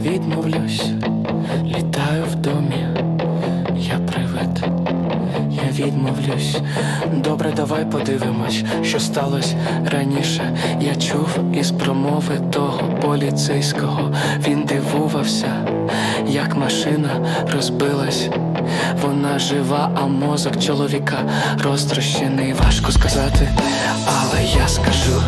відмовлюсь, літаю в домі, я привид, я відмовлюсь. Добре, давай подивимось, що сталося раніше. Я чув із промови того поліцейського. Він дивувався, як машина розбилась. Вона жива, а мозок чоловіка розтрощений. Важко сказати, але я скажу.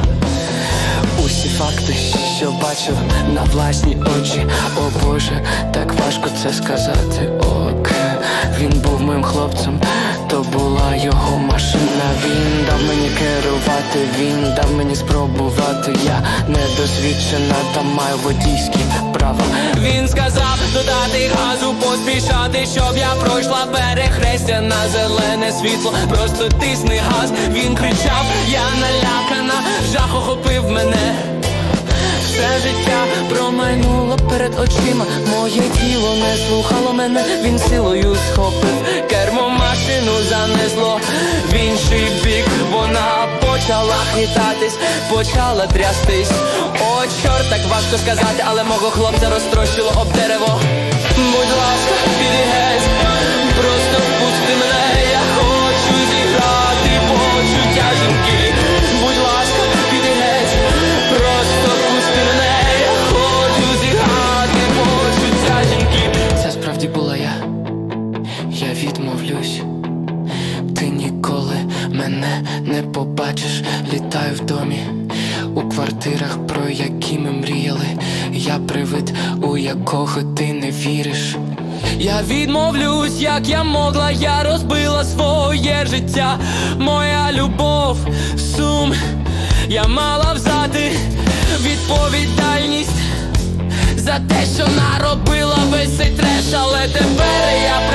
Усі факти, що бачив на власні очі, о Боже, так важко це сказати. Ок, він був моїм хлопцем, то була його машина. Він дав мені керувати, він дав мені спробувати. Я недосвідчена, та маю водійські права. Він сказав додати газу, поспішати, щоб я пройшла перехрестя на зелене світло. Просто тисни газ. Він кричав, я налякана, жах охопив мене. Все життя промайнуло перед очима. Моє тіло не слухало мене, він силою схопив кермо машину занесло в інший бік. Вона почала хитатись, почала трястись. О, чорт, так важко сказати, але мого хлопця розтрощило об дерево. Будь ласка, піди геть, просто мене не побачиш, літаю в домі. У квартирах, про які ми мріяли. Я привид, у якого ти не віриш. Я відмовлюсь, як я могла, я розбила своє життя, моя любов, сум, я мала взяти відповідальність за те, що наробила весь цей треш, але тепер я